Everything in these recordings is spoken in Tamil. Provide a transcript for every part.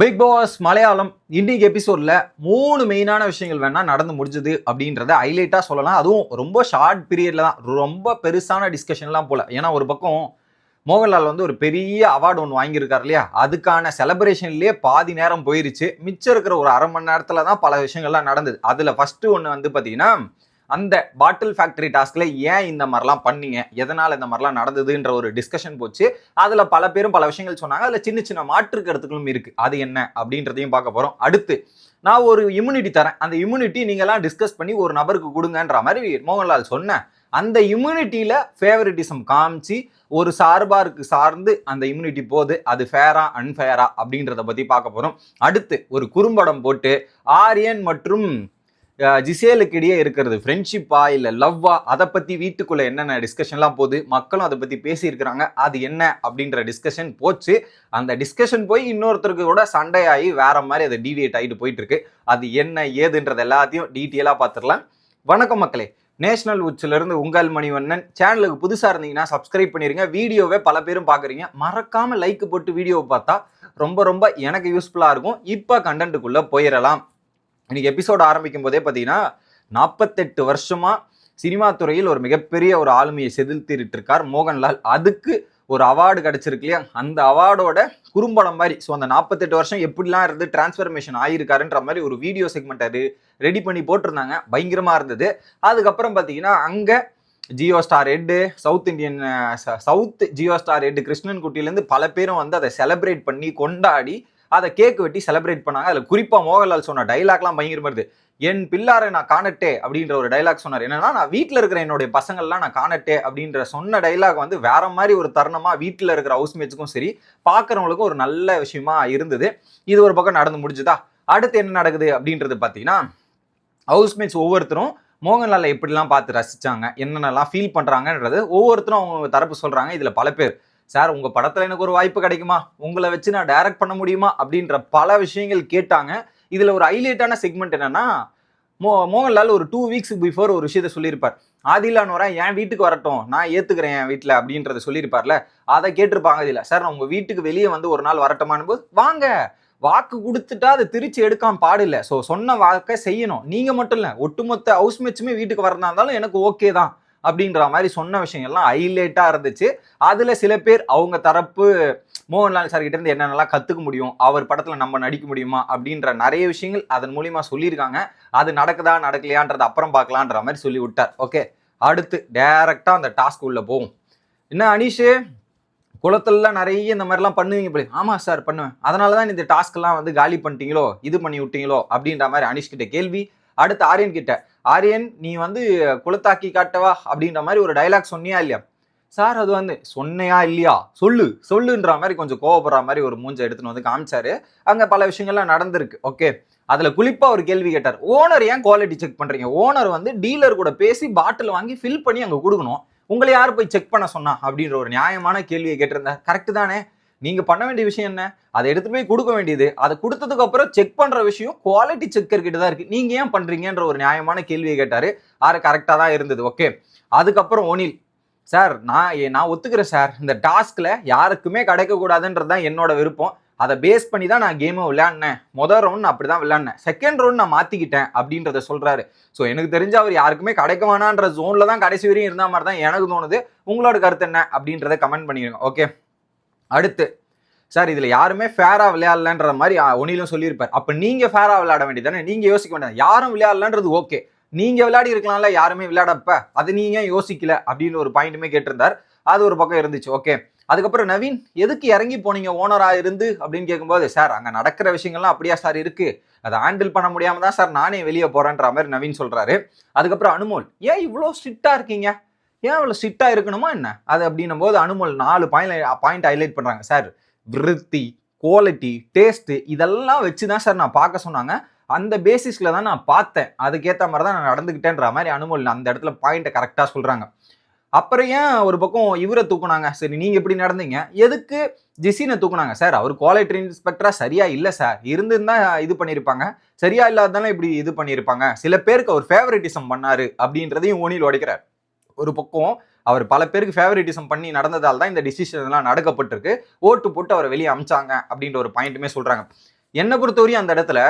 பிக் பாஸ் மலையாளம் இன்னைக்கு எபிசோட்ல மூணு மெயினான விஷயங்கள் வேணால் நடந்து முடிஞ்சது அப்படின்றத ஹைலைட்டாக சொல்லலாம். அதுவும் ரொம்ப ஷார்ட் பீரியடில் தான். ரொம்ப பெருசான டிஸ்கஷன்லாம் போல. ஏன்னா ஒரு பக்கம் மோகன்லால் வந்து ஒரு பெரிய அவார்டு ஒன்று வாங்கியிருக்காரு இல்லையா? அதுக்கான செலப்ரேஷன்லேயே பாதி நேரம் போயிருச்சு. மிச்சம் இருக்கிற ஒரு அரை மணி நேரத்தில் தான் பல விஷயங்கள்லாம் நடந்தது. அதில் ஃபஸ்ட்டு ஒன்று வந்து பார்த்திங்கன்னா அந்த பாட்டில் ஃபேக்டரி டாஸ்க்ல ஏன் இந்த மாதிரிலாம் பண்ணீங்க? எதனால இந்த மாதிரிலாம் நடந்ததுன்ற ஒரு டிஸ்கஷன் போச்சு. அதுல பல பேரும் பல விஷயங்கள் சொன்னாங்க. அதுல சின்ன சின்ன மாற்று கருத்துக்களும் இருக்கு. அது என்ன? அப்படின்றதையும் பார்க்க போறோம். அடுத்து நான் ஒரு இம்யூனிட்டி தரேன். அந்த இம்யூனிட்டி நீங்கெல்லாம் டிஸ்கஸ் பண்ணி ஒரு நபருக்கு கொடுங்கன்ற மாதிரி மோகன்லால் சொன்னேன் அந்த இம்யூனிட்டியில ஃபேவரட்டிசம் காமிச்சு ஒரு சார்பாருக்கு சார்ந்து அந்த இம்யூனிட்டி போகுது. அது ஃபேரா அன்ஃபேரா அப்படின்றத பத்தி பார்க்க போறோம். அடுத்து ஒரு குறும்படம் போட்டு ஆரியன் மற்றும் ஜிசேலுக்கு இடையே இருக்கிறது. ஃப்ரெண்ட்ஷிப்பா இல்லை லவ்வா அதை பற்றி வீட்டுக்குள்ளே என்னென்ன டிஸ்கஷன்லாம் போகுது மக்களும் அதை பற்றி பேசியிருக்கிறாங்க அது என்ன அப்படின்ற டிஸ்கஷன் போச்சு. அந்த டிஸ்கஷன் போய் இன்னொருத்தருக்கு கூட சண்டையாகி வேற மாதிரி அது டீவியேட் ஆகிட்டு போயிட்டு இருக்கு அது என்ன ஏதுன்றது எல்லாத்தையும் டீட்டெயிலாக பார்த்துடலாம் வணக்கம் மக்களே நேஷனல் உச்சிலிருந்து உங்கள் மணிவண்ணன். சேனலுக்கு புதுசாக இருந்தீங்கன்னா சப்ஸ்கிரைப் பண்ணிருங்க. வீடியோவை பல பேரும் பார்க்குறீங்க மறக்காமல் லைக் போட்டு வீடியோவை பார்த்தா ரொம்ப ரொம்ப எனக்கு யூஸ்ஃபுல்லாக இருக்கும். இப்போ கண்டென்ட்டுக்குள்ளே போயிடலாம். இன்னைக்கு எபிசோடு ஆரம்பிக்கும் போதே பார்த்தீங்கன்னா நாற்பத்தெட்டு வருஷமா சினிமா துறையில் ஒரு மிகப்பெரிய ஒரு ஆளுமையை செதுத்திட்டு இருக்கார் மோகன்லால். அதுக்கு ஒரு அவார்டு கிடச்சிருக்கு இல்லையா? அந்த அவார்டோட குறும்படம் மாதிரி. ஸோ அந்த நாற்பத்தெட்டு வருஷம் எப்படிலாம் இருந்து டிரான்ஸ்ஃபர்மேஷன் ஆகியிருக்காருன்ற மாதிரி ஒரு வீடியோ செக்மெண்ட் அது ரெடி பண்ணி போட்டிருந்தாங்க. பயங்கரமாக இருந்தது. அதுக்கப்புறம் பார்த்தீங்கன்னா அங்கே Jio Star red South Indian South Jio Star red Krishnan குட்டிலேருந்து பல பேரும் வந்து அதை செலப்ரேட் பண்ணி கொண்டாடி அதை கேக் வெட்டி செலிப்ரேட் பண்ணாங்க. அதில் குறிப்பாக மோகன்லால் சொன்ன டைலாக்லாம் பயங்கரமா இருந்தது. என் பிள்ளாரை நான் காணட்டே அப்படின்ற ஒரு டைலாக் சொன்னார். என்னன்னா நான் வீட்டில் இருக்கிற என்னுடைய பசங்கள்லாம் நான் காணட்டே அப்படின்ற சொன்ன டைலாக் வந்து வேற மாதிரி ஒரு தருணமா வீட்டில் இருக்கிற ஹவுஸ்மேட்ஸுக்கும் சரி பார்க்குறவங்களுக்கும் ஒரு நல்ல விஷயமா இருந்தது. இது ஒரு பக்கம் நடந்து முடிஞ்சுதா? அடுத்து என்ன நடக்குது அப்படின்றது பார்த்தீங்கன்னா ஹவுஸ்மேட்ஸ் ஒவ்வொருத்தரும் மோகன்லாலை எப்படிலாம் பார்த்து ரசிச்சாங்க என்னென்னலாம் ஃபீல் பண்ணுறாங்கன்றது ஒவ்வொருத்தரும் அவங்க தரப்பு சொல்கிறாங்க இதில் பல பேர். சார் உங்கள் படத்தில் எனக்கு ஒரு வாய்ப்பு கிடைக்குமா? உங்களை வச்சு நான் டைரக்ட் பண்ண முடியுமா? அப்படின்ற பல விஷயங்கள் கேட்டாங்க. இதில் ஒரு ஹைலைட்டான செக்மெண்ட் என்னென்னா மோ மோகன்லால் ஒரு டூ வீக்ஸ் பிஃபோர் ஒரு விஷயத்த சொல்லியிருப்பார். ஆதிலான் வரேன் என் வீட்டுக்கு வரட்டும். நான் ஏற்றுக்கிறேன் என் வீட்டில் அப்படின்றத சொல்லியிருப்பார்ல. அதை கேட்டிருப்பாங்க இதில் சார் நான் உங்கள் வீட்டுக்கு வெளியே வந்து ஒரு நாள் வரட்டுமான்னு போது வாங்க. வாக்கு கொடுத்துட்டா அதை திருச்சி எடுக்காம பாடில்ல. ஸோ சொன்ன வாக்கை செய்யணும். நீங்கள் மட்டும் இல்லை ஒட்டுமொத்த ஹவுஸ்மேட்ஸுமே வீட்டுக்கு வரதா இருந்தாலும் எனக்கு ஓகே தான். அப்படின்ற மாதிரி சொன்ன விஷயங்கள்லாம் ஹைலைட்டாக இருந்துச்சு. அதில் சில பேர் அவங்க தரப்பு மோகன்லால் சார் கிட்ட இருந்து என்னென்னலாம் கற்றுக்க முடியும் அவர் படத்தில் நம்ம நடிக்க முடியுமா அப்படின்ற நிறைய விஷயங்கள் அதன் மூலியமாக சொல்லியிருக்காங்க. அது நடக்குதா நடக்கலையான்றது அப்புறம் பார்க்கலான்ற மாதிரி சொல்லி விட்டார் ஓகே அடுத்து டேரெக்டாக அந்த டாஸ்க் உள்ளே போகும் என்ன அனீஷு? குளத்துலலாம் நிறைய இந்த மாதிரிலாம் பண்ணுவீங்க போல ஆமாம் சார் பண்ணுவேன். அதனால தான் இந்த டாஸ்க்லாம் வந்து காலி பண்ணிட்டீங்களோ இது பண்ணி விட்டீங்களோ அப்படின்ற மாதிரி அனிஷ்கிட்ட கேள்வி. அடுத்து ஆரியன் கிட்ட. ஆரியன் நீ வந்து குளத்தாக்கி காட்டவா அப்படின்ற மாதிரி ஒரு டைலாக் சொன்னியா இல்லையா? சார் அது வந்து சொன்னையா இல்லையா? சொல்லு சொல்லுன்ற மாதிரி கொஞ்சம் கோவப்படுற மாதிரி ஒரு மூஞ்சை எடுத்துன்னு வந்து காமிச்சாரு. அங்கே பல விஷயங்கள்லாம் நடந்திருக்கு ஓகே அதில் குறிப்பாக ஒரு கேள்வி கேட்டார். ஓனர் ஏன் குவாலிட்டி செக் பண்ணுறீங்க ஓனர் வந்து டீலர் கூட பேசி பாட்டில் வாங்கி ஃபில் பண்ணி அங்கே கொடுக்கணும். உங்களை யார் போய் செக் பண்ண சொன்னா? அப்படின்ற ஒரு நியாயமான கேள்வியை கேட்டிருந்தார். கரெக்டு தானே? நீங்க பண்ண வேண்டிய விஷயம் என்ன? அதை எடுத்து போய் கொடுக்க வேண்டியது. அதை கொடுத்ததுக்கு அப்புறம் செக் பண்ற விஷயம் குவாலிட்டி செக்கர் கிட்ட தான் இருக்கு. நீங்க ஏன் பண்றீங்கன்ற ஒரு நியாயமான கேள்வியை கேட்டாரு. ஆறு கரெக்டா தான் இருந்தது. ஓகே அதுக்கப்புறம் ஒனில் சார் நான் ஏ- நான் ஒத்துக்கிறேன் சார். இந்த டாஸ்க்ல யாருக்குமே கிடைக்கக்கூடாதுன்றது தான் என்னோட விருப்பம். அதை பேஸ் பண்ணி தான் நான் கேமை விளையாடினேன். முதல் ரவுண்ட் நான் அப்படி தான் விளையாடினேன். செகண்ட் ரவுண்ட் நான் மாற்றிக்கிட்டேன் அப்படின்றத சொல்கிறாரு ஸோ எனக்கு தெரிஞ்ச அவர் யாருக்குமே கிடைக்க வேணான்ற ஜோனில் தான் கடைசி வரையும் இருந்த மாதிரி தான் எனக்கு தோணுது. உங்களோட கருத்து என்ன? அப்படின்றத கமெண்ட் பண்ணிடுங்க ஓகே அடுத்து சார் இதில் யாருமே ஃபேராக விளையாடலன்ற மாதிரி ஆ, ஒனிலும் சொல்லியிருப்பார். அப்போ நீங்கள் ஃபேராக விளையாட வேண்டியது தானே நீங்கள் யோசிக்க வேண்டாம் யாரும் விளையாடலன்றது ஓகே நீங்கள் விளையாடி இருக்கலாம்ல யாருமே விளையாடப்ப. அது நீங்கள் ஏன் யோசிக்கல? அப்படின்னு ஒரு பாயிண்ட்டுமே கேட்டிருந்தார். அது ஒரு பக்கம் இருந்துச்சு ஓகே அதுக்கப்புறம் நவீன் எதுக்கு இறங்கி போனீங்க ஓனராக இருந்து? அப்படின்னு கேட்கும்போது சார் அங்கே நடக்கிற விஷயங்கள்லாம் அப்படியா சார் இருக்குது அதை ஹேண்டில் பண்ண முடியாமல் தான் சார் நானே வெளியே போகிறேன்ற மாதிரி நவீன் சொல்கிறாரு அதுக்கப்புறம் அனுமோல் ஏன் இவ்வளோ ஸ்ட்ரிக்டாக இருக்கீங்க? ஏன் இவ்வளோ ஸ்ட்ரிக்டா இருக்கணுமா என்ன? அது அப்படின்னும் போது அனுமல் நாலு பாயிண்ட் பாயிண்ட் ஹைலைட் பண்ணுறாங்க சார் விருத்தி குவாலிட்டி டேஸ்ட்டு இதெல்லாம் வச்சு தான் சார் நான் பார்க்க சொன்னாங்க. அந்த பேசிஸில் தான் நான் பார்த்தேன். அதுக்கேற்ற மாதிரி தான் நான் நடந்துக்கிட்டேன்ற மாதிரி அனுமல் அந்த இடத்துல பாயிண்ட்டை கரெக்டாக சொல்கிறாங்க அப்புறம் ஏன் ஒரு பக்கம் இவரை தூக்குனாங்க? சரி நீங்கள் எப்படி நடந்தீங்க? எதுக்கு ஜிசினை தூக்குனாங்க? சார் அவர் குவாலிட்டி இன்ஸ்பெக்டராக சரியாக இல்லை சார். இருந்துருந்தா இது பண்ணியிருப்பாங்க சரியா இல்லாததால இப்படி இது பண்ணியிருப்பாங்க சில பேருக்கு அவர் ஃபேவரட்டிசம் பண்ணாரு அப்படின்றதையும் ஓனியில் உடைக்கிறார். ஒரு பக்கம் அவர் பல பேருக்கு ஃபேவரட்டிசம் பண்ணி நடந்ததால் தான் இந்த டிசிஷன் எல்லாம் நடக்கப்பட்டிருக்கு. ஓட்டு போட்டு அவரை வெளியே அமிச்சாங்க அப்படின்ற ஒரு பாயிண்ட்டுமே சொல்கிறாங்க என்னை பொறுத்தவரையும் அந்த இடத்துல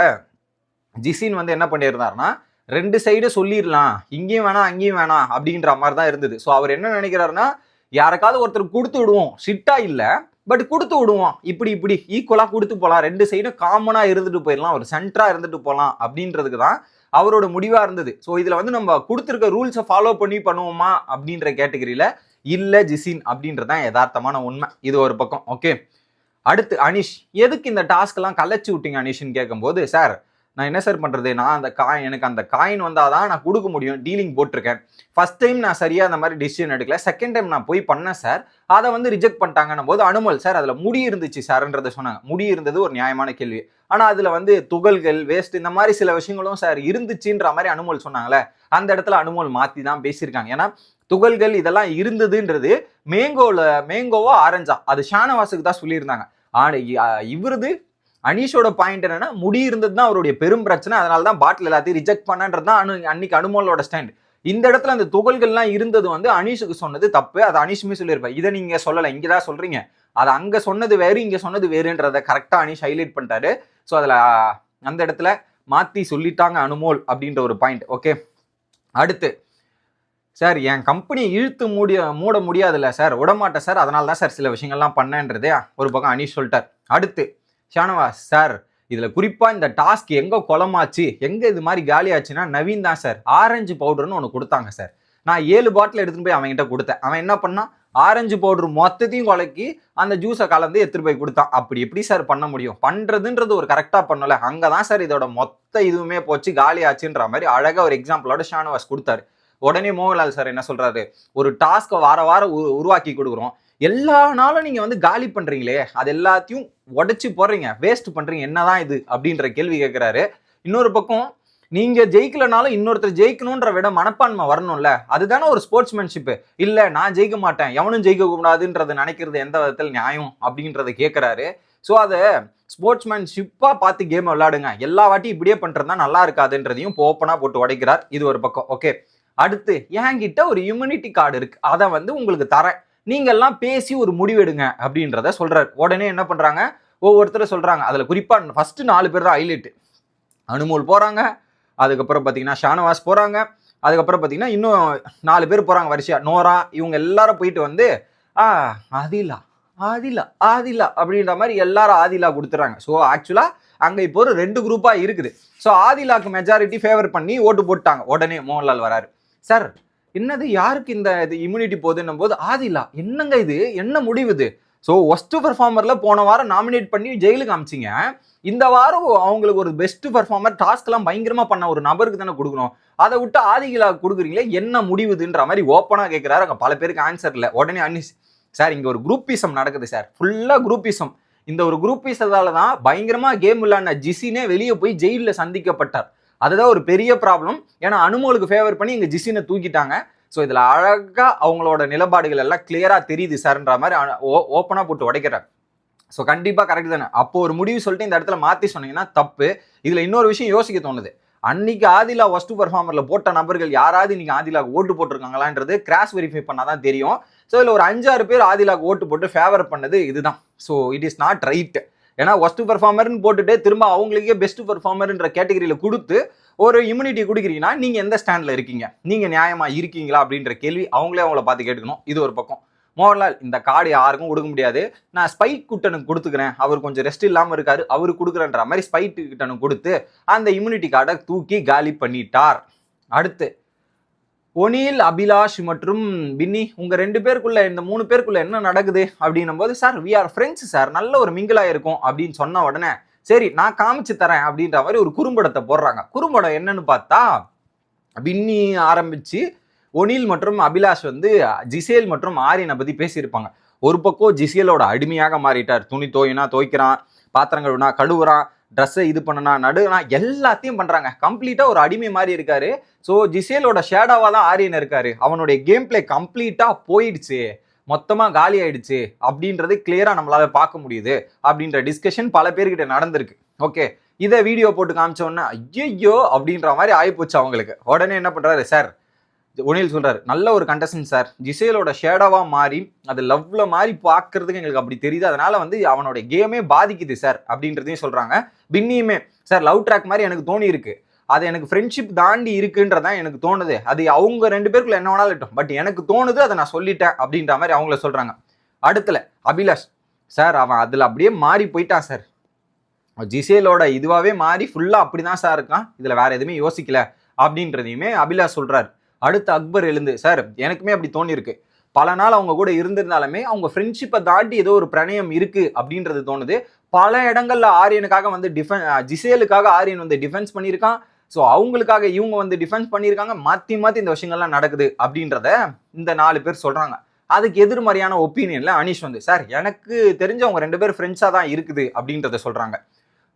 ஜிசின் வந்து என்ன பண்ணியிருந்தாருன்னா ரெண்டு சைடு சொல்லிடலாம். இங்கேயும் வேணாம் அங்கேயும் வேணாம் அப்படின்ற மாதிரி தான் இருந்தது. ஸோ அவர் என்ன நினைக்கிறாருன்னா யாருக்காவது ஒருத்தர் கொடுத்து விடுவோம். சிட்டா இல்லை பட் கொடுத்து விடுவோம். இப்படி இப்படி ஈக்குவலாக கொடுத்து போகலாம் ரெண்டு சைடும் காமனாக இருந்துட்டு போயிடலாம். ஒரு சென்டராக இருந்துட்டு போகலாம் அப்படின்றதுக்கு தான் அவரோட முடிவாக இருந்தது. ஸோ இதில் வந்து நம்ம கொடுத்துருக்க ரூல்ஸை ஃபாலோ பண்ணி பண்ணுவோமா அப்படின்ற கேட்டகரியில் இல்லை ஜிசின் அப்படின்றது தான் யதார்த்தமான உண்மை. இது ஒரு பக்கம். ஓகே அடுத்து அனிஷ். எதுக்கு இந்த டாஸ்க்லாம் கலைச்சி விட்டீங்க அனிஷ்னு கேட்கும்போது சார் நான் என்ன சார் பண்ணுறது நான் அந்த காயின் எனக்கு அந்த காயின் வந்தால் தான் நான் கொடுக்க முடியும் டீலிங் போட்டிருக்கேன். ஃபஸ்ட் டைம் நான் சரியாக அந்த மாதிரி டிசிஷன் எடுக்கல. செகண்ட் டைம் நான் போய் பண்ணேன் சார் அதை வந்து ரிஜெக்ட் பண்ணிட்டாங்கன்னும் போது அனுமல் சார் அதில் முடி இருந்துச்சு சார்ன்றதை சொன்னாங்க. முடி இருந்தது ஒரு நியாயமான கேள்வி. ஆனால் அதில் வந்து துகள்கள் வேஸ்ட் இந்த மாதிரி சில விஷயங்களும் சார் இருந்துச்சுன்ற மாதிரி அனுமல் சொன்னாங்களே அந்த இடத்துல அனுமல் மாற்றி தான் பேசியிருக்காங்க. ஏன்னா துகள்கள் இதெல்லாம் இருந்ததுன்றது மேங்கோவில் மேங்கோவோ ஆரஞ்சா அது ஷானவாஸுக்கு தான் சொல்லியிருந்தாங்க. ஆனால் இவருது அனீஷோட பாயிண்ட் என்னன்னா முடி இருந்தது தான் அவருடைய பெரும் பிரச்சனை. அதனால தான் பாட்டில் எல்லாத்தையும் ரிஜெக்ட் பண்ணன்றது தான் அனு அன்னைக்கு அனுமோலோட ஸ்டாண்ட் இந்த இடத்துல அந்த துகள்கள்லாம் இருந்தது வந்து அனீஷுக்கு சொன்னது தப்பு. அது அனீஷுமே சொல்லியிருப்பேன் இதை நீங்கள் சொல்லலை. இங்கே தான் சொல்கிறீங்க அது அங்கே சொன்னது வேறு இங்கே சொன்னது வேறுன்றதை கரெக்டாக அனீஷ் ஹைலைட் பண்ணிட்டாரு. ஸோ அதில் அந்த இடத்துல மாற்றி சொல்லிட்டாங்க அனுமோல் அப்படின்ற ஒரு பாயிண்ட் ஓகே அடுத்து சார் என் கம்பெனி இழுத்து மூடிய மூட முடியாதுல்ல சார் விடமாட்டேன் சார் அதனால தான் சார் சில விஷயங்கள்லாம் பண்ணேன்றதே ஒரு பக்கம் அனீஷ் சொல்லிட்டார். அடுத்து ஷானவாஸ் சார் இதில் குறிப்பாக இந்த டாஸ்க் எங்கே குளமாச்சு? எங்கே இது மாதிரி காலியாச்சுன்னா நவீன் தான் சார். ஆரஞ்சு பவுடர்னு ஒன்று கொடுத்தாங்க சார். நான் ஏழு பாட்டில் எடுத்துகிட்டு போய் அவன்கிட்ட கொடுத்தேன். அவன் என்ன பண்ணான் ஆரஞ்சு பவுடர் மொத்தத்தையும் குலைக்கி அந்த ஜூஸை கலந்து எடுத்துகிட்டு போய் கொடுத்தான். அப்படி எப்படி சார் பண்ண முடியும்? பண்ணுறதுன்றது ஒரு கரெக்டாக பண்ணல. அங்கே தான் சார் இதோட மொத்த இதுவுமே போச்சு காலியாச்சுன்ற மாதிரி அழகாக ஒரு எக்ஸாம்பிளோட ஷானவாஸ் கொடுத்தாரு. உடனே மோகன்லால் சார் என்ன சொல்கிறாரு ஒரு டாஸ்க்கை வார வாரம் உருவாக்கி கொடுக்குறோம். எல்லா நாளும் நீங்க வந்து காலி பண்றீங்களே அது எல்லாத்தையும் உடைச்சு போடுறீங்க வேஸ்ட் பண்றீங்க என்னதான் இது அப்படின்ற கேள்வி கேட்கிறாரு இன்னொரு பக்கம் நீங்க ஜெயிக்கலனாலும் இன்னொருத்தர் ஜெயிக்கணுன்ற விட மனப்பான்மை வரணும்ல அதுதானே ஒரு ஸ்போர்ட்ஸ்மேன்ஷிப் இல்ல நான் ஜெயிக்க மாட்டேன் எவனும் ஜெயிக்க கூடாதுன்றத நினைக்கிறது எந்த விதத்தில் நியாயம் அப்படின்றத கேட்கிறாரு ஸோ அதை ஸ்போர்ட்ஸ்மேன்ஷிப்பாக பார்த்து கேம் விளையாடுங்க. எல்லா வாட்டியும் இப்படியே பண்ணுறது தான் நல்லா இருக்காதுன்றதையும் ஓப்பனாக போட்டு உடைக்கிறார். இது ஒரு பக்கம் ஓகே அடுத்து என்கிட்ட ஒரு இம்யூனிட்டி கார்டு இருக்கு. அதை வந்து உங்களுக்கு தரேன். நீங்கள்லாம் பேசி ஒரு முடிவெடுங்க அப்படின்றத சொல்கிறார் உடனே என்ன பண்ணுறாங்க ஒவ்வொருத்தரும் சொல்கிறாங்க அதில் குறிப்பாக ஃபஸ்ட்டு நாலு பேர் தான் ஹைலைட் அனுமோல் போகிறாங்க அதுக்கப்புறம் பார்த்தீங்கன்னா ஷானவாஸ் போகிறாங்க அதுக்கப்புறம் பார்த்தீங்கன்னா இன்னும் நாலு பேர் போகிறாங்க வரிசையா. நோரா இவங்க எல்லாரும் போயிட்டு வந்து ஆ ஆதிலா ஆதிலா ஆதிலா அப்படின்ற மாதிரி எல்லாரும் ஆதிலா கொடுத்துறாங்க. ஸோ ஆக்சுவலாக அங்கே இப்போ ஒரு ரெண்டு குரூப்பாக இருக்குது. ஸோ ஆதிலாக்கு மெஜாரிட்டி ஃபேவர் பண்ணி ஓட்டு போட்டாங்க. உடனே மோகன்லால் வராரு. சார் என்னது யாருக்கு இந்த இது இம்யூனிட்டி போகுதுன்னும் போது ஆதிலா என்னங்க இது? என்ன முடிவு இது ஸோ ஒஸ்ட் பர்ஃபார்மரில் போன வாரம் நாமினேட் பண்ணி ஜெயிலுக்கு அமிச்சிங்க. இந்த வாரம் அவங்களுக்கு ஒரு பெஸ்ட் பெர்ஃபார்மர் டாஸ்க்லாம் பயங்கரமாக பண்ண ஒரு நபருக்கு தானே கொடுக்கணும். அதை விட்டு ஆதிகளாக கொடுக்குறீங்களே என்ன முடிவுதுன்ற மாதிரி ஓப்பனாக கேட்குறாரு அங்கே பல பேருக்கு ஆன்சர் இல்லை. உடனே அன்னிஸ் சார் இங்கே ஒரு குரூப்பிசம் நடக்குது சார். ஃபுல்லாக குரூப்பிசம் இந்த ஒரு குரூப்பிசத்தால தான் பயங்கரமாக கேம் விளாடின ஜிசினே வெளியே போய் ஜெயிலில் சந்திக்கப்பட்டார். அதுதான் ஒரு பெரிய ப்ராப்ளம் ஏன்னா அனுமோலுக்கு ஃபேவர் பண்ணி இங்கே ஜிசினை தூக்கிட்டாங்க. ஸோ இதில் அழகாக அவங்களோட நிலப்பாடுகள் எல்லாம் கிளியராக தெரியுது சார்ன்ற மாதிரி ஓப்பனாக போட்டு உடைக்கிறார். ஸோ கண்டிப்பாக கரெக்ட் தானே. அப்போ ஒரு முடிவு சொல்லிட்டு இந்த இடத்துல மாற்றி சொன்னீங்கன்னா தப்பு. இதில் இன்னொரு விஷயம் யோசிக்க தோணுது. அன்னைக்கு ஆதிலா ஒஸ்ட் பர்ஃபார்மரில் போட்ட நபர்கள் யாராவது இன்னைக்கு ஆதிலாக்கு ஓட்டு போட்டிருக்காங்களான்றது கிராஸ் வெரிஃபை பண்ணால் தான் தெரியும். ஸோ இதில் ஒரு அஞ்சாறு பேர் ஆதிலாக்கு ஓட்டு போட்டு ஃபேவர் பண்ணது இதுதான். So it is not right ஏன்னா ஒஸ்ட் பெர்ஃபார்மர்னு போட்டுட்டு திரும்ப அவங்களுக்கே பெஸ்ட் பெர்ஃபார்மர்ன்ற கேட்டகரியில் கொடுத்து ஒரு இம்யூனிட்டி கொடுக்குறீங்கன்னா நீங்கள் எந்த ஸ்டாண்டில் இருக்கீங்க? நீங்கள் நியாயமாக இருக்கீங்களா? அப்படின்ற கேள்வி அவங்களே அவங்கள பார்த்து கேட்டுக்கணும். இது ஒரு பக்கம். மோகன்லால் இந்த கார்டு யாருக்கும் கொடுக்க முடியாது. நான் ஸ்பைட் குட்டனுக்கு கொடுத்துக்கிறேன். அவர் கொஞ்சம் ரெஸ்ட் இல்லாமல் இருக்காரு. அவரு கொடுக்குறன்ற மாதிரி ஸ்பைட் கிட்டனுக்கு கொடுத்து அந்த இம்யூனிட்டி கார்டை தூக்கி காலி பண்ணிட்டார். அடுத்து ஒனில் அபிலாஷ் மற்றும் பின்னி உங்க ரெண்டு பேருக்குள்ள இந்த மூணு பேருக்குள்ள என்ன நடக்குது அப்படின்னும் போது sir we are friends sir நல்ல ஒரு மிங்கிளா இருக்கும் அப்படின்னு சொன்ன உடனே சரி நான் காமிச்சு தரேன் அப்படின்ற மாதிரி ஒரு குறும்படத்தை போடுறாங்க. குறும்படம் என்னன்னு பார்த்தா பின்னி ஆரம்பிச்சு ஒனில் மற்றும் அபிலாஷ் வந்து ஜிசேல் மற்றும் ஆரியனை பத்தி பேசியிருப்பாங்க. ஒரு பக்கம் ஜிசேலோட அடிமையாக மாறிட்டார். துணி தோயினா துவைக்கிறான் பாத்திரம் கழுவுறான் ட்ரெஸ்ஸை இது பண்ணனா நடுனா எல்லாத்தையும் பண்ணுறாங்க கம்ப்ளீட்டாக ஒரு அடிமை மாதிரி இருக்காரு. ஸோ ஜிசேலோட ஷேடாவா தான் ஆரியன் இருக்காரு. அவனுடைய கேம் பிளே கம்ப்ளீட்டாக போயிடுச்சு. மொத்தமாக காலி ஆயிடுச்சு. அப்படின்றது கிளியராக நம்மளால் பார்க்க முடியுது. அப்படின்ற டிஸ்கஷன் பல பேர்கிட்ட நடந்திருக்கு. ஓகே இதை வீடியோ போட்டு காமிச்சோன்னா ஐயோ அப்படின்ற மாதிரி ஆயிப்போச்சு அவங்களுக்கு. உடனே என்ன பண்ணுறாரு சார் ஒனில் சொல்றாரு நல்ல ஒரு கண்டஸ்டன் சார் ஜிசேலோட ஷேடோவா மாறி அது லவ்ல மாதிரி பார்க்கறதுக்கு எங்களுக்கு அப்படி தெரியுது. அதனால வந்து அவனோட கேமே பாதிக்குது சார் அப்படின்றதையும் சொல்றாங்க. பின்னியுமே சார் லவ் ட்ராக் மாதிரி எனக்கு தோணி இருக்கு அது எனக்கு ஃப்ரெண்ட்ஷிப் தாண்டி இருக்குன்றதான் எனக்கு தோணுது. அது அவங்க ரெண்டு பேருக்குள்ள என்ன வேணாலும் இருக்கட்டும் பட் எனக்கு தோணுது அதை நான் சொல்லிட்டேன். அப்படின்ற மாதிரி அவங்கள சொல்றாங்க. அடுத்துல அபிலாஷ் சார் அவன் அதில் அப்படியே மாறி போயிட்டான் சார் ஜிசேலோட இதுவாகவே மாறி ஃபுல்லாக அப்படி தான் சார் இருக்கான். இதில் வேறு எதுவுமே யோசிக்கல. அப்படின்றதையுமே அபிலாஷ் சொல்கிறார் அடுத்து அக்பர் எழுந்து சார் எனக்குமே அப்படி தோணியிருக்கு. பல நாள் அவங்க கூட இருந்திருந்தாலுமே அவங்க ஃப்ரெண்ட்ஷிப்பை தாண்டி ஏதோ ஒரு பிரணயம் இருக்கு அப்படின்றது தோணுது. பல இடங்கள்ல ஆரியனுக்காக வந்து டிஃபென் ஜிசேலுக்காக ஆரியன் வந்து டிஃபென்ஸ் பண்ணியிருக்கான். ஸோ அவங்களுக்காக இவங்க வந்து டிஃபென்ஸ் பண்ணியிருக்காங்க. மாற்றி மாற்றி இந்த விஷயங்கள்லாம் நடக்குது அப்படின்றத இந்த நாலு பேர் சொல்கிறாங்க அதுக்கு எதிர்மறையான ஒப்பீனியனில் அனீஷ் வந்து சார் எனக்கு தெரிஞ்சவங்க ரெண்டு பேர் ஃப்ரெண்ட்ஸாக தான் இருக்குது அப்படின்றத சொல்கிறாங்க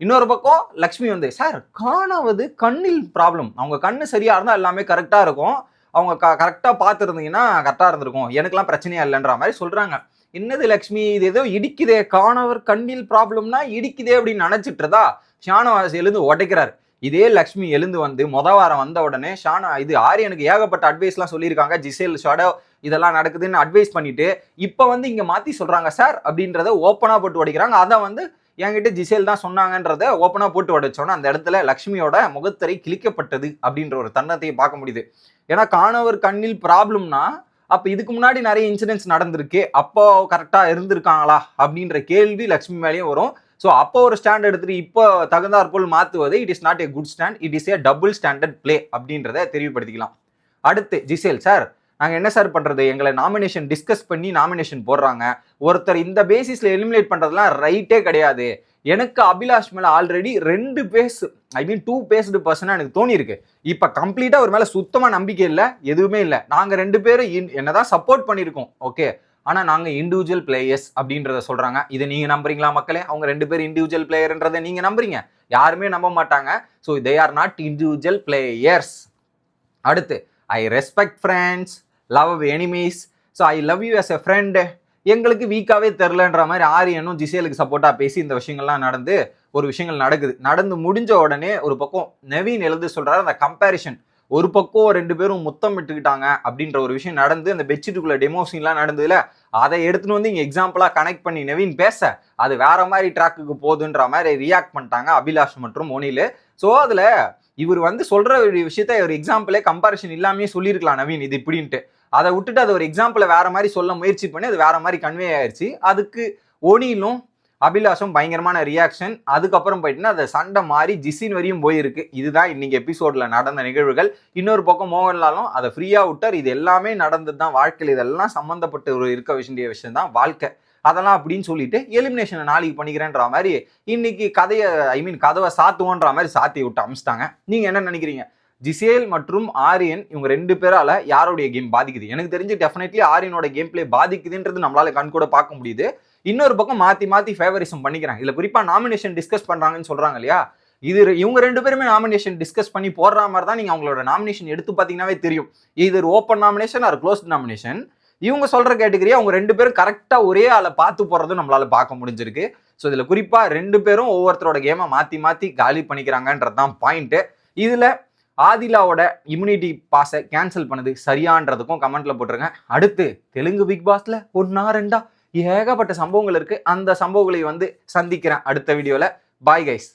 இன்னொரு பக்கம் லக்ஷ்மி வந்து சார் காணாவது கண்ணில் ப்ராப்ளம் அவங்க கண்ணு சரியாக இருந்தால் எல்லாமே கரெக்டாக இருக்கும். அவங்க க கரெக்டாக பார்த்துருந்தீங்கன்னா கரெக்டாக இருந்திருக்கும். எனக்கெல்லாம் பிரச்சனையா இல்லைன்ற மாதிரி சொல்கிறாங்க என்னது லக்ஷ்மி இது ஏதோ இடிக்குதே காணவர் கண்ணில் ப்ராப்ளம்னா இடிக்குதே அப்படின்னு நினைச்சிட்டு இருந்தா ஷானவாசி எழுந்து உடைக்கிறார். இதே லக்ஷ்மி எழுந்து வந்து மொத வாரம் வந்த உடனே ஷானா இது ஆரியனுக்கு ஏகப்பட்ட அட்வைஸ்லாம் சொல்லியிருக்காங்க. ஜிசேல் ஷாடோ இதெல்லாம் நடக்குதுன்னு அட்வைஸ் பண்ணிட்டு இப்போ வந்து இங்கே மாற்றி சொல்கிறாங்க சார் அப்படின்றத ஓப்பனாக போட்டு உடைக்கிறாங்க. அதை வந்து என்கிட்ட ஜிசேல் தான் சொன்னாங்கன்றத ஓப்பனாக போட்டு உடைச்சோன்னா அந்த இடத்துல லக்ஷ்மியோட முகத்தரை கிழிக்கப்பட்டது அப்படின்ற ஒரு தன்னத்தையும் பார்க்க முடியுது. ஏன்னா காணவர் கண்ணில் ப்ராப்ளம்னா அப்போ இதுக்கு முன்னாடி நிறைய இன்சிடென்ட்ஸ் நடந்திருக்கு. அப்போ கரெக்டாக இருந்திருக்காங்களா? அப்படின்ற கேள்வி லக்ஷ்மி மேலேயும் வரும். ஸோ அப்போ ஒரு ஸ்டாண்ட் எடுத்துட்டு இப்போ தகுந்தாற்போல் மாற்றுவது it is not a good stand it is a double standard play அப்படின்றத தெளிவுபடுத்திக்கலாம் அடுத்து ஜிசேல் சார் நாங்கள் என்ன சார் பண்ணுறது எங்களை நாமினேஷன் டிஸ்கஸ் பண்ணி நாமினேஷன் போடுறாங்க. ஒருத்தர் இந்த பேசிஸில் எலிமினேட் பண்ணுறதுலாம் ரைட்டே கிடையாது. எனக்கு அபிலாஷ் மேலே ஆல்ரெடி ரெண்டு face I mean two faced பர்சனாக எனக்கு தோணியிருக்கு. இப்போ கம்ப்ளீட்டாக ஒரு மேலே சுத்தமாக நம்பிக்கை இல்லை எதுவுமே இல்லை. நாங்கள் ரெண்டு பேரும் இன்- என்னதான் சப்போர்ட் பண்ணியிருக்கோம் ஓகே ஆனால் நாங்கள் இண்டிவிஜுவல் பிளேயர்ஸ் அப்படின்றத சொல்கிறாங்க இதை நீங்கள் நம்புறீங்களா மக்களே? அவங்க ரெண்டு பேர் இண்டிவிஜுவல் பிளேயர்ன்றதை நீங்கள் நம்புறீங்க. யாருமே நம்ப மாட்டாங்க. So they are not individual players அடுத்து I respect friends love enemies so I love you as a friend எங்களுக்கு வீக்காகவே தெரிலன்ற மாதிரி ஆரியனும் ஜிசேலுக்கு சப்போர்ட்டாக பேசி இந்த விஷயங்கள்லாம் நடந்து ஒரு விஷயங்கள் நடக்குது. நடந்து முடிஞ்ச உடனே ஒரு பக்கம் நவீன் எழுந்து சொல்கிறாரு அந்த கம்பேரிஷன் ஒரு பக்கம் ரெண்டு பேரும் முத்தம் விட்டுக்கிட்டாங்க அப்படின்ற ஒரு விஷயம் நடந்து அந்த பெட்ஷீட்டுக்குள்ள டெமோ சீன்லாம் நடந்ததுல அதை எடுத்துன்னு வந்து இங்கே எக்ஸாம்பிளாக கனெக்ட் பண்ணி நவீன் பேச அது வேற மாதிரி ட்ராக்குக்கு போகுதுன்ற மாதிரி ரியாக்ட் பண்ணிட்டாங்க அபிலாஷ் மற்றும் மோனிலு. ஸோ அதில் இவர் வந்து சொல்கிற ஒரு விஷயத்த ஒரு எக்ஸாம்பிளே கம்பாரிஷன் இல்லாமே சொல்லியிருக்கலாம் நவீன் இது இப்படின்ட்டு. அதை விட்டுட்டு அது ஒரு எக்ஸாம்பிளை வேற மாதிரி சொல்ல முயற்சி பண்ணி அது வேற மாதிரி கன்வே ஆயிடுச்சு அதுக்கு ஒனிலும் அபிலாஷும் பயங்கரமான ரியாக்ஷன் அதுக்கப்புறம் போயிட்டுன்னா அந்த சண்டை மாறி ஜிசின் வரையும் போயிருக்கு. இதுதான் இன்னைக்கு எபிசோட்ல நடந்த நிகழ்வுகள். இன்னொரு பக்கம் மோகன்லாலும் அதை ஃப்ரீயாக விட்டார். இது எல்லாமே நடந்தது தான் வாழ்க்கையில். இதெல்லாம் சம்மந்தப்பட்டு ஒரு இருக்க வேண்டிய விஷயம் தான் வாழ்க்கை. அதெல்லாம் அப்படின்னு சொல்லிட்டு எலிமினேஷனை நாளைக்கு பண்ணிக்கிறேன்ற மாதிரி இன்னைக்கு கதையை ஐ மீன் கதவை சாத்துவோன்ற மாதிரி சாத்தி விட்டு அமிச்சிட்டாங்க. நீங்கள் என்ன நினைக்கிறீங்க? ஜிசேல் மற்றும் ஆரியன் இவங்க ரெண்டு பேரால யாருடைய கேம் பாதிக்குது? எனக்கு தெரிஞ்சு டெஃபினெட்லி ஆரியனோட கேம் பிளே பாதிக்குதுன்றது நம்மளால கண் கூட பார்க்க முடியுது. இன்னொரு பக்கம் மாத்தி மாத்தி ஃபேவரிசம் பண்ணிக்கிறாங்க. இதுல குறிப்பா நாமினேஷன் டிஸ்கஸ் பண்றாங்கன்னு சொல்றாங்க இல்லையா? இது இவங்க ரெண்டு பேருமே நாமினேஷன் டிஸ்கஸ் பண்ணி போடுற மாதிரி தான் நீங்க அவங்களோட நாமினேஷன் எடுத்து பார்த்தீங்கன்னாவே தெரியும். இது ஒரு open nomination or closed nomination இவங்க சொல்ற கேட்டகரியா அவங்க ரெண்டு பேரும் கரெக்டா ஒரே ஆளை பார்த்து போறதும் நம்மளால பார்க்க முடிஞ்சிருக்கு. ஸோ இதுல குறிப்பா ரெண்டு பேரும் ஒவ்வொருத்தரோட கேமை மாத்தி மாத்தி காலி பண்ணிக்கிறாங்கன்றது தான் பாயிண்ட் இதுல ஆதிலாவோட இம்யூனிட்டி பாஸை கேன்சல் பண்ணது சரியான்றதுக்கும் கமெண்ட்ல போட்டிருக்கேன். அடுத்து தெலுங்கு பிக் பாஸ்ல ஒன்னா ரெண்டா ஏகப்பட்ட சம்பவங்கள் இருக்கு. அந்த சம்பவங்களை வந்து சந்திக்கிறேன் அடுத்த வீடியோல பாய் கைஸ்